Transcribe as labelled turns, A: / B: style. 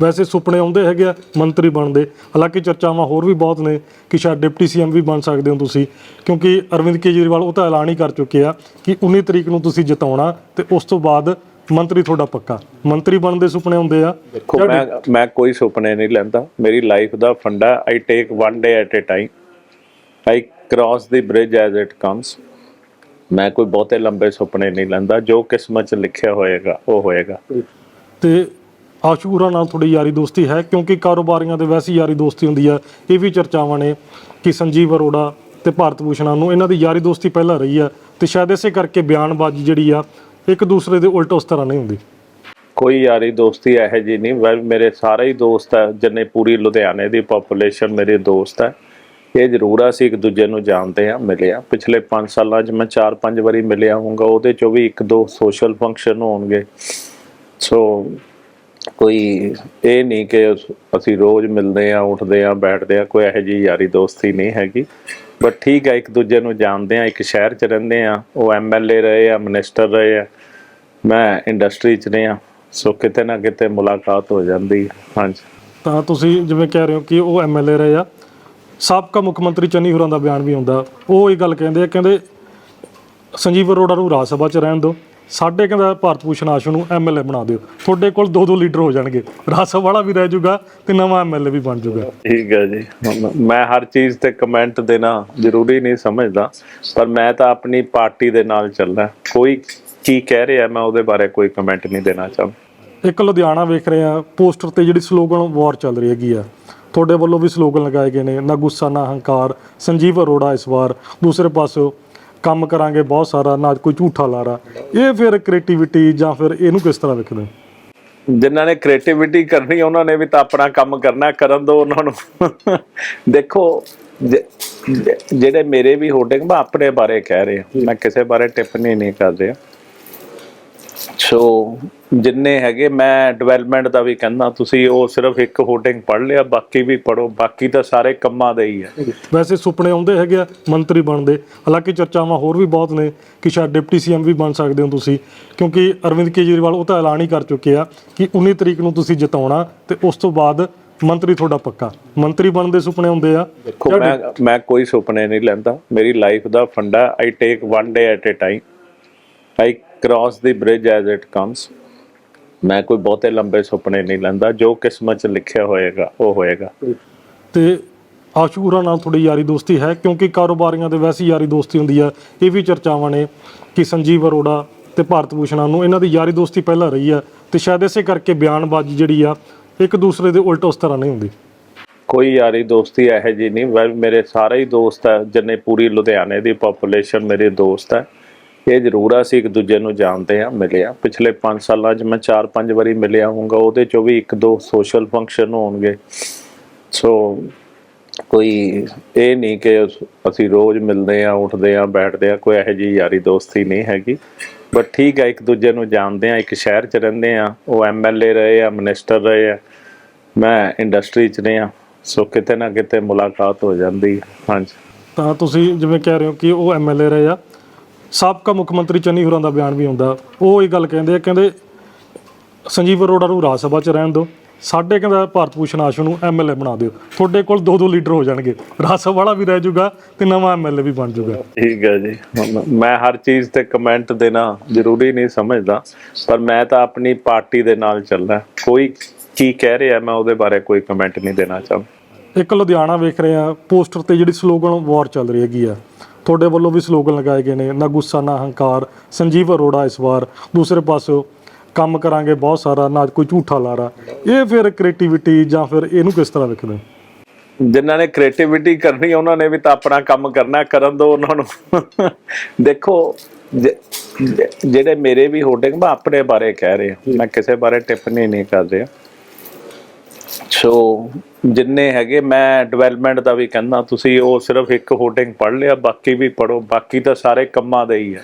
A: ਵੈਸੇ ਸੁਪਨੇ ਆਉਂਦੇ ਹੈਗੇ ਆ ਮੰਤਰੀ ਬਣਦੇ। ਹਾਲਾਂਕਿ ਚਰਚਾਵਾਂ ਹੋਰ ਵੀ ਬਹੁਤ ਨੇ ਕਿ ਸ਼ਾਇਦ ਡਿਪਟੀ ਸੀਐਮ ਵੀ ਬਣ ਸਕਦੇ ਹੋ ਤੁਸੀਂ ਕਿਉਂਕਿ ਅਰਵਿੰਦ ਕੇਜਰੀਵਾਲ ਉਹ ਤਾਂ ਐਲਾਨ ਹੀ ਕਰ ਚੁੱਕੇ ਆ ਕਿ 19 ਤਰੀਕ ਨੂੰ ਤੁਸੀਂ ਜਿਤਾਉਣਾ ਤੇ ਉਸ ਤੋਂ ਬਾਅਦ ਮੰਤਰੀ ਤੁਹਾਡਾ ਪੱਕਾ। ਮੰਤਰੀ ਬਣਨ ਦੇ ਸੁਪਨੇ ਆਉਂਦੇ ਆ।
B: ਦੇਖੋ ਮੈਂ ਮੈਂ ਕੋਈ ਸੁਪਨੇ ਨਹੀਂ ਲੈਂਦਾ। ਮੇਰੀ ਲਾਈਫ ਦਾ funda I take one day at a time I cross the bridge as it comes ਮੈਂ ਕੋਈ ਬਹੁਤੇ ਲੰਬੇ ਸੁਪਨੇ ਨਹੀਂ ਲੈਂਦਾ। ਜੋ ਕਿਸਮਤ 'ਚ ਲਿਖਿਆ ਹੋਏਗਾ ਉਹ ਹੋਏਗਾ।
A: ਤੇ ਆਸ਼ੂਰਾ ਨਾਲ ਤੁਹਾਡੀ ਯਾਰੀ ਦੋਸਤੀ ਹੈ, ਕਿਉਂਕਿ ਕਾਰੋਬਾਰੀਆਂ ਦੇ ਵੈਸੀ ਯਾਰੀ ਦੋਸਤੀ ਹੁੰਦੀ ਆ ਇਹ ਵੀ ਚਰਚਾਵਾਂ ਨੇ ਕਿ ਸੰਜੀਵ ਅਰੋੜਾ ਤੇ ਭਾਰਤ ਭੂਸ਼ਣ ਨੂੰ ਇਹਨਾਂ ਦੀ ਯਾਰੀ ਦੋਸਤੀ ਪਹਿਲਾਂ ਰਹੀ ਆ ਤੇ ਸ਼ਾਇਦ ਇਸੇ ਕਰਕੇ ਬਿਆਨਬਾਜ਼ੀ ਜਿਹੜੀ ਆ, ਇੱਕ ਦੂਸਰੇ ਦੇ ਉਲਟ ਉਸ ਤਰ੍ਹਾਂ ਨਹੀਂ ਹੁੰਦੀ।
B: ਕੋਈ ਯਾਰੀ ਦੋਸਤੀ ਇਹੋ ਜੀ ਨਹੀਂ। ਵੈ- ਮੇਰੇ ਸਾਰੇ ਹੀ ਦੋਸਤ ਹੈ ਜਿੰਨੇ ਪੂਰੀ ਲੁਧਿਆਣੇ ਦੀ ਪੋਪੂਲੇਸ਼ਨ ਮੇਰੇ ਦੋਸਤ ਹੈ ਇਹ ਜ਼ਰੂਰ ਆ, ਅਸੀਂ ਇੱਕ ਦੂਜੇ ਨੂੰ ਜਾਣਦੇ ਆ ਮਿਲੇ ਆ ਪਿਛਲੇ 5 ਸਾਲਾਂ 'ਚ ਮੈਂ 4-5 ਵਾਰੀ ਮਿਲਿਆ ਹੋਊਗਾ, ਉਹਦੇ 'ਚੋਂ ਵੀ ਇੱਕ ਦੋ ਸੋਸ਼ਲ ਫੰਕਸ਼ਨ ਹੋਣਗੇ। ਸੋ ਕੋਈ ਇਹ ਨਹੀਂ ਕਿ ਅਸੀਂ ਰੋਜ਼ ਮਿਲਦੇ ਆ ਉੱਠਦੇ ਆ ਬੈਠਦੇ ਆ ਕੋਈ ਇਹੋ ਜੀ ਯਾਰੀ ਦੋਸਤੀ ਨਹੀਂ ਹੈਗੀ। ਬਟ ਠੀਕ ਹੈ, ਇੱਕ ਦੂਜੇ ਨੂੰ ਜਾਣਦੇ ਆ ਇੱਕ ਸ਼ਹਿਰ 'ਚ ਰਹਿੰਦੇ ਆ ਉਹ ਐਮਐਲਏ ਰਹੇ ਆ ਮਿਨਿਸਟਰ ਰਹੇ ਆ, ਮੈਂ ਇੰਡਸਟਰੀ 'ਚ ਰਿਹਾ ਸੋ ਕਿਤੇ ਨਾ ਕਿਤੇ ਮੁਲਾਕਾਤ ਹੋ ਜਾਂਦੀ ਹਾਂਜੀ।
A: ਤਾਂ ਤੁਸੀਂ ਜਿਵੇਂ ਕਹਿ ਰਹੇ ਹੋ ਕਿ ਉਹ ਐਮਐਲਏ ਰਹੇ ਆ, ਸਾਬਕਾ ਮੁੱਖ ਮੰਤਰੀ ਚੰਨੀ ਹੋਰਾਂ ਦਾ ਬਿਆਨ ਵੀ ਆਉਂਦਾ, ਉਹ ਇਹ ਗੱਲ ਕਹਿੰਦੇ ਆ, ਕਹਿੰਦੇ ਸੰਜੀਵ ਅਰੋੜਾ ਨੂੰ ਰਾਜ ਸਭਾ 'ਚ ਰਹਿਣ ਦਿਓ। ਸਾਡੇ ਕਹਿੰਦਾ ਭਾਰਤ ਭੂਸ਼ਣ ਆਸ਼ੂ ਨੂੰ ਐਮਐਲਏ ਬਣਾ ਦਿਓ। ਤੁਹਾਡੇ ਕੋਲ ਦੋ ਦੋ ਲੀਡਰ ਹੋ ਜਾਣਗੇ। ਰਾਜ ਸਭਾ ਵਾਲਾ ਵੀ ਰਹਿ ਜਾਊਗਾ ਤੇ ਨਵਾਂ ਐਮਐਲਏ ਵੀ ਬਣ ਜਾਊਗਾ
B: ਠੀਕ ਹੈ ਜੀ। ਮੈਂ ਹਰ ਚੀਜ਼ ਤੇ ਕਮੈਂਟ ਦੇਣਾ ਜ਼ਰੂਰੀ ਨਹੀਂ ਸਮਝਦਾ ਪਰ ਮੈਂ ਤਾਂ ਆਪਣੀ ਪਾਰਟੀ ਦੇ ਨਾਲ ਚੱਲਦਾ। ਕੋਈ ਕੀ ਕਹਿ ਰਿਹਾ ਮੈਂ ਉਹਦੇ ਬਾਰੇ ਕੋਈ ਕਮੈਂਟ ਨਹੀਂ ਦੇਣਾ ਚਾਹੁੰਦਾ।
A: ਇੱਕ ਲੁਧਿਆਣਾ ਵੇਖ ਰਹੇ ਆ ਪੋਸਟਰ ਤੇ ਜਿਹੜੀ ਸਲੋਗਨ ਵਾਰ ਚੱਲ ਰਹੀ ਹੈਗੀ ਆ। ਤੁਹਾਡੇ ਵੱਲੋਂ ਵੀ ਸਲੋਗਨ ਲਗਾਏ ਗਏ ਨੇ ਨਾ ਗੁੱਸਾ ਨਾ ਹੰਕਾਰ ਸੰਜੀਵ ਅਰੋੜਾ ਇਸ ਵਾਰ। ਦੂਸਰੇ ਪਾਸੋਂ ਕੰਮ ਕਰਾਂਗੇ, ਬਹੁਤ ਸਾਰਾ ਨਾ ਕੋਈ ਝੂਠਾ ਲਾਰਾ। ਇਹ ਫਿਰ ਕ੍ਰੀਏਟੀਵਿਟੀ ਜਾਂ ਫਿਰ ਇਹਨੂੰ ਕਿਸ ਤਰ੍ਹਾਂ ਵੇਖਦੇ
B: ਜਿਨ੍ਹਾਂ ਨੇ ਕ੍ਰੀਏਟੀਵਿਟੀ ਕਰਨੀ, ਉਹਨਾਂ ਨੇ ਵੀ ਤਾਂ ਆਪਣਾ ਕੰਮ ਕਰਨਾ, ਕਰਨ ਦੋ ਉਹਨਾਂ ਨੂੰ। ਦੇਖੋ ਜਿਹੜੇ ਮੇਰੇ ਵੀ ਹੋਰਡਿੰਗ ਮੈਂ ਆਪਣੇ ਬਾਰੇ ਕਹਿ ਰਿਹਾ। ਮੈਂ ਕਿਸੇ ਬਾਰੇ ਟਿੱਪਣੀ ਨਹੀਂ ਕਰ ਰਿਹਾ। ਸੋ ਜਿੰਨੇ ਹੈਗੇ ਮੈਂ ਡਿਵੈਲਪਮੈਂਟ ਦਾ ਵੀ ਕਹਿੰਦਾ ਤੁਸੀਂ ਉਹ ਸਿਰਫ ਇੱਕ ਹੋਰਡਿੰਗ ਪੜ੍ਹ ਲਿਆ ਬਾਕੀ ਵੀ ਪੜੋ ਬਾਕੀ ਤਾਂ ਸਾਰੇ ਕੰਮਾਂ ਦੇ ਹੀ ਹੈ
A: ਵੈਸੇ ਸੁਪਨੇ ਆਉਂਦੇ ਹੈਗੇ ਆ ਮੰਤਰੀ ਬਣਦੇ। ਹਾਲਾਂਕਿ ਚਰਚਾਵਾਂ ਹੋਰ ਵੀ ਬਹੁਤ ਨੇ ਕਿ ਸ਼ਾਇਦ ਡਿਪਟੀ ਸੀਐਮ ਵੀ ਬਣ ਸਕਦੇ ਹੋ ਤੁਸੀਂ ਕਿਉਂਕਿ ਅਰਵਿੰਦ ਕੇਜਰੀਵਾਲ ਉਹ ਤਾਂ ਐਲਾਨ ਹੀ ਕਰ ਚੁੱਕੇ ਆ ਕਿ 19 ਤਰੀਕ ਨੂੰ ਤੁਸੀਂ ਜਿਤਾਉਣਾ ਤੇ ਉਸ ਤੋਂ ਬਾਅਦ ਮੰਤਰੀ ਤੁਹਾਡਾ ਪੱਕਾ। ਮੰਤਰੀ ਬਣਨ ਦੇ ਸੁਪਨੇ ਹੁੰਦੇ ਆ।
B: ਦੇਖੋ ਮੈਂ ਮੈਂ ਕੋਈ ਸੁਪਨੇ ਨਹੀਂ ਲੈਂਦਾ। ਮੇਰੀ ਲਾਈਫ ਦਾ funda I take one day at a time I cross the bridge as it comes ਮੈਂ ਕੋਈ ਬਹੁਤੇ ਲੰਬੇ ਸੁਪਨੇ ਨਹੀਂ ਲੈਂਦਾ ਜੋ ਕਿਸਮਤ 'ਚ ਲਿਖਿਆ ਹੋਏਗਾ ਉਹ ਹੋਏਗਾ।
A: ਤੇ ਆਸ਼ੂਰਾ ਨਾਲ ਤੁਹਾਡੀ ਯਾਰੀ ਦੋਸਤੀ ਹੈ ਕਿਉਂਕਿ ਕਾਰੋਬਾਰੀਆਂ ਦੇ ਵੈਸੀ ਯਾਰੀ ਦੋਸਤੀ ਹੁੰਦੀ ਆ ਇਹ ਵੀ ਚਰਚਾਵਾਂ ਨੇ ਕਿ ਸੰਜੀਵ ਅਰੋੜਾ ਤੇ ਭਾਰਤ ਭੂਸ਼ਣ ਨੂੰ ਇਹਨਾਂ ਦੀ ਯਾਰੀ ਦੋਸਤੀ ਪਹਿਲਾਂ ਰਹੀ ਆ ਤੇ ਸ਼ਾਇਦ ਇਸੇ ਕਰਕੇ ਬਿਆਨਬਾਜ਼ੀ ਜਿਹੜੀ ਆ ਇੱਕ ਦੂਸਰੇ ਦੇ ਉਲਟ ਉਸ ਤਰ੍ਹਾਂ ਨਹੀਂ ਹੁੰਦੀ।
B: ਕੋਈ ਯਾਰੀ ਦੋਸਤੀ ਇਹੋ ਜੀ ਨਹੀਂ ਮੇਰੇ ਸਾਰੇ ਹੀ ਦੋਸਤ ਹੈ ਜਿੰਨੇ ਪੂਰੀ ਲੁਧਿਆਣੇ ਦੀ ਪੋਪੂਲੇਸ਼ਨ ਮੇਰੇ ਦੋਸਤ ਹੈ ਇਹ ਜ਼ਰੂਰ ਆ, ਅਸੀਂ ਇੱਕ ਦੂਜੇ ਨੂੰ ਜਾਣਦੇ ਆ ਮਿਲੇ ਆ ਪਿਛਲੇ 5 ਸਾਲਾਂ 'ਚ ਮੈਂ 4-5 ਵਾਰੀ ਮਿਲਿਆ ਹੋਊਗਾ, ਉਹਦੇ 'ਚੋਂ ਵੀ ਇੱਕ ਦੋ ਸੋਸ਼ਲ ਫੰਕਸ਼ਨ ਹੋਣਗੇ। ਸੋ ਕੋਈ ਇਹ ਨਹੀਂ ਕਿ ਅਸੀਂ ਰੋਜ਼ ਮਿਲਦੇ ਆ ਉੱਠਦੇ ਆ ਬੈਠਦੇ ਆ ਕੋਈ ਇਹੋ ਜੀ ਯਾਰੀ ਦੋਸਤੀ ਨਹੀਂ ਹੈਗੀ। ਬਟ ਠੀਕ ਹੈ ਇੱਕ ਦੂਜੇ ਨੂੰ ਜਾਣਦੇ ਆ ਇੱਕ ਸ਼ਹਿਰ 'ਚ ਰਹਿੰਦੇ ਆ ਉਹ ਐਮਐਲਏ ਰਹੇ ਆ ਮਿਨਿਸਟਰ ਰਹੇ ਆ, ਮੈਂ ਇੰਡਸਟਰੀ 'ਚ ਰਿਹਾ ਸੋ ਕਿਤੇ ਨਾ ਕਿਤੇ ਮੁਲਾਕਾਤ ਹੋ ਜਾਂਦੀ ਹਾਂਜੀ।
A: ਤਾਂ ਤੁਸੀਂ ਜਿਵੇਂ ਕਹਿ ਰਹੇ ਹੋ ਕਿ ਉਹ ਐਮਐਲਏ ਰਹੇ ਆ ਸਾਬਕਾ ਮੁੱਖ ਮੰਤਰੀ ਚੰਨੀ ਹੁਰਾਂ ਦਾ ਬਿਆਨ ਵੀ ਆਉਂਦਾ। ਉਹ ਇਹ ਗੱਲ ਕਹਿੰਦੇ ਆ ਕਹਿੰਦੇ ਸੰਜੀਵ ਅਰੋੜਾ ਨੂੰ ਰਾਜ ਸਭਾ 'ਚ ਰਹਿਣ ਦਿਓ। ਸਾਡੇ ਕਹਿੰਦਾ ਭਾਰਤ ਭੂਸ਼ਣ ਆਸ਼ੂ ਨੂੰ ਐਮਐਲਏ ਬਣਾ ਦਿਓ। ਤੁਹਾਡੇ ਕੋਲ ਦੋ ਦੋ ਲੀਡਰ ਹੋ ਜਾਣਗੇ। ਰਾਜ ਸਭਾ ਵਾਲਾ ਵੀ ਰਹਿ ਜਾਊਗਾ ਤੇ ਨਵਾਂ ਐਮਐਲਏ ਵੀ ਬਣ ਜਾਊਗਾ।
B: ਠੀਕ ਹੈ ਜੀ। ਮੈਂ ਹਰ ਚੀਜ਼ ਤੇ ਕਮੈਂਟ ਦੇਣਾ ਜ਼ਰੂਰੀ ਨਹੀਂ ਸਮਝਦਾ ਪਰ ਮੈਂ ਤਾਂ ਆਪਣੀ ਪਾਰਟੀ ਦੇ ਨਾਲ ਚੱਲਦਾ। ਕੋਈ ਕੀ ਕਹਿ ਰਿਹਾ ਮੈਂ ਉਹਦੇ ਬਾਰੇ ਕੋਈ ਕਮੈਂਟ ਨਹੀਂ ਦੇਣਾ ਚਾਹੁੰਦਾ।
A: ਇੱਕ ਲੁਧਿਆਣਾ ਵੇਖ ਰਹੇ ਆ ਪੋਸਟਰ ਤੇ ਜਿਹੜੀ ਸਲੋਗਨ ਵਾਰ ਚੱਲ ਰਹੀ ਹੈਗੀ ਆ। ਤੁਹਾਡੇ ਵੱਲੋਂ ਵੀ ਸਲੋਗਨ ਲਗਾਏ ਗਏ ਨੇ, ਨਾ ਗੁੱਸਾ, ਨਾ ਹੰਕਾਰ, ਸੰਜੀਵ ਅਰੋੜਾ ਇਸ ਵਾਰ। ਦੂਸਰੇ ਪਾਸੋਂ ਕੰਮ ਕਰਾਂਗੇ ਬਹੁਤ ਸਾਰਾ, ਨਾ ਕੋਈ ਝੂਠਾ ਲਾਰਾ। ਇਹ ਫਿਰ ਕ੍ਰੀਏਟੀਵਿਟੀ ਜਾਂ ਫਿਰ ਇਹਨੂੰ ਕਿਸ ਤਰ੍ਹਾਂ ਵੇਖਦੇ ਹੋ?
B: ਜਿਨ੍ਹਾਂ ਨੇ ਕ੍ਰੀਏਟੀਵਿਟੀ ਕਰਨੀ, ਉਹਨਾਂ ਨੇ ਵੀ ਤਾਂ ਆਪਣਾ ਕੰਮ ਕਰਨਾ, ਕਰਨ ਦੋ ਉਹਨਾਂ ਨੂੰ। ਦੇਖੋ ਜਿਹੜੇ ਮੇਰੇ ਵੀ ਹੋਰਡਿੰਗ ਮੈਂ ਆਪਣੇ ਬਾਰੇ ਕਹਿ ਰਿਹਾ। ਮੈਂ ਕਿਸੇ ਬਾਰੇ ਟਿੱਪਣੀ ਨਹੀਂ ਕਰ ਰਿਹਾ। ਸੋ ਜਿੰਨੇ ਹੈਗੇ, ਮੈਂ ਡਿਵੈਲਪਮੈਂਟ ਦਾ ਵੀ ਕਹਿੰਦਾ, ਤੁਸੀਂ ਉਹ ਸਿਰਫ ਇੱਕ ਹੋਰਡਿੰਗ ਪੜ੍ਹ ਲਿਆ, ਬਾਕੀ ਵੀ ਪੜੋ ਬਾਕੀ ਤਾਂ ਸਾਰੇ ਕੰਮਾਂ ਦੇ ਹੀ ਹੈ